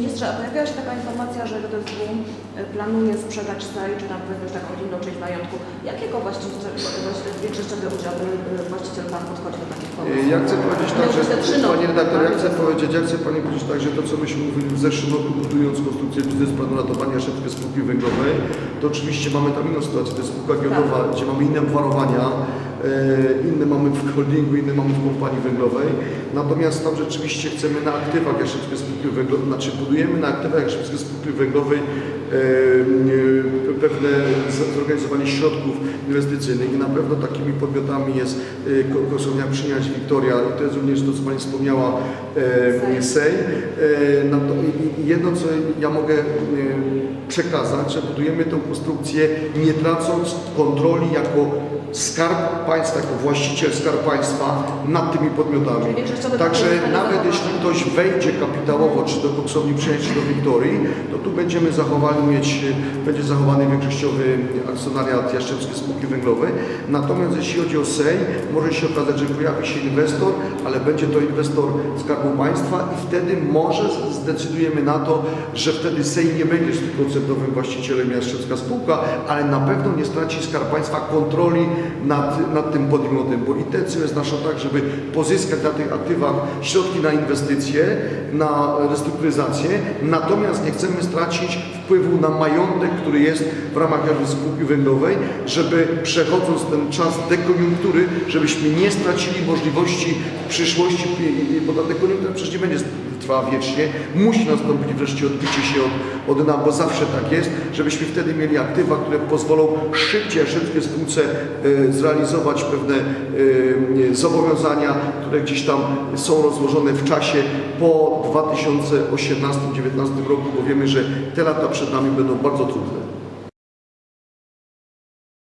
Piotrze, a pojawiła się taka informacja, że RDW planuje sprzedać SAI, czy tam powiedzmy taką inną część majątku. Jakiego większościowy udział y, właściciel Pan podchodzi do takich pomysłów? Ja chcę powiedzieć tak, że redaktor, ja chcę powiedzieć, ja chcę Pani powiedzieć tak, że to co myśmy mówili w zeszłym roku budując konstrukcję biznesplanu ratowania szybkiej spółki węglowej, to oczywiście mamy tam inną sytuację, to jest spółka giełdowa, gdzie mamy inne obwarowania, e, inne mamy w holdingu, inne mamy w kompanii węglowej, natomiast tam rzeczywiście chcemy na aktywach Jastrzębskiej Spółki Węglowej, znaczy budujemy na aktywach Jastrzębskiej Spółki Węglowej e, e, pewne zorganizowanie środków inwestycyjnych i na pewno takimi podmiotami jest e, ko- Konsumia Przyjaźń Wiktoria. I to jest również to, co Pani wspomniała, e, SEJ. E, to, i- i jedno, co ja mogę e, przekazać, że budujemy tę konstrukcję nie tracąc kontroli jako Skarb Państwa, jako właściciel Skarb Państwa nad tymi podmiotami. Także nawet jeśli ktoś wejdzie kapitałowo, czy do Koksowni Przyjaźń, czy do Wiktorii, to tu będziemy zachowali mieć, będzie zachowany większościowy akcjonariat Jastrzębskiej Spółki Węglowej. Natomiast jeśli chodzi o SEJ, może się okazać, że pojawi się inwestor, ale będzie to inwestor Skarbu Państwa i wtedy może zdecydujemy na to, że wtedy SEJ nie będzie 100% właścicielem Jastrzębska Spółka, ale na pewno nie straci Skarb Państwa kontroli nad, nad tym podmiotem, bo intencją jest nasza tak, żeby pozyskać na tych aktywach środki na inwestycje, na restrukturyzację, natomiast nie chcemy stracić wpływu na majątek, który jest w ramach Spółki Węglowej, żeby przechodząc ten czas dekoniunktury, żebyśmy nie stracili możliwości w przyszłości, bo ta dekoniunktura przecież nie będzie trwała wiecznie, musi nastąpić wreszcie odbicie się od, od dna, bo zawsze tak jest, żebyśmy wtedy mieli aktywa, które pozwolą szybciej, szybciej spółce e, zrealizować pewne e, zobowiązania, które gdzieś tam są rozłożone w czasie po 2018-2019 roku, bo wiemy, że te lata przed nami będą bardzo trudne.